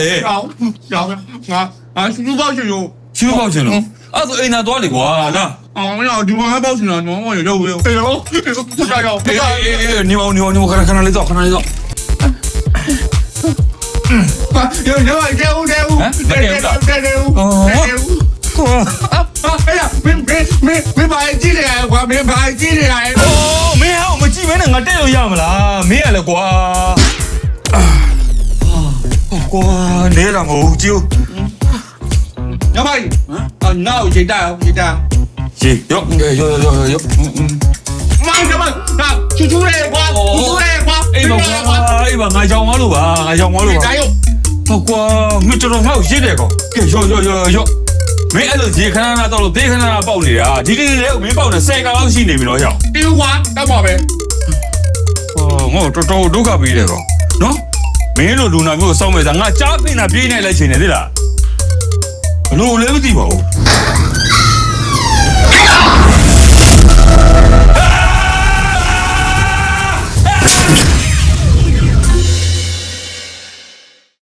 လဲကြောင်ကြောင်ငါငါစူးပေါက်ရှင်ရောရှင်းပေါက်ရှင်လို့အဲ့ဆိုအိမ်သာသွားလေကွာလာအောင်ရဒီမှာပေါက်ရှင်တော့မောမောရုပ်ရုပ်အေးရောဖတ်ကြရအောင်ဖတ်အေးကြရအေးအေးနေမောင်နေမောင်နေမောင်ခဏခဏလေးတော့ခဏလေးတော့ပါရောရောကျဦးကျဦးကျဦးကျဦးကျဦးကွာအဲ့ဒါမင်းမင်းမင်းမင်းဘာကြည့်နေရကွာမင်းဘာကြည့်နေရအိုးမင်းဟောမကြည့်မင်းနဲ့ငါတက်လို့ရမလားမင်းရလေကွာ ကွာနဲလာမဟုတ်ဘူးကျိုးညမိုင်ဟမ်နောက်ချိန်တာချိန်တာရေရော့ရော့ရော့ရော့မောင်ညမိုင်ဟာချူချူရဲကွာချူချူရဲကွာအေးပါကွာအေးပါငါကြောင်သွားလို့ပါငါကြောင်သွားလို့ပါတိုင်းရောဟုတ်ကွာမင်းတော်တော်ငါ့ကိုရစ်တယ်ကောကဲရော့ရော့ရော့ရော့မင်းအဲ့လိုရေခဏနာတော့လို့ဒေခဏနာပေါက်နေတာဒီဒီလေးကိုမင်းပေါက်နေ10ကောင်လောက်ရှိနေပြီတော့ရောက်တင်းကွာတောက်ပါပဲဟောငါတော်တော်ဒုက္ခပေးတယ်ကောနော် င်းလိုလူနာမျိုးကိုစောင့်မဲ့စားငါကြားပင်တာပြေးနေလိုက်ချင်တယ်သိလားဘလို့လည်းမသိပါဘူး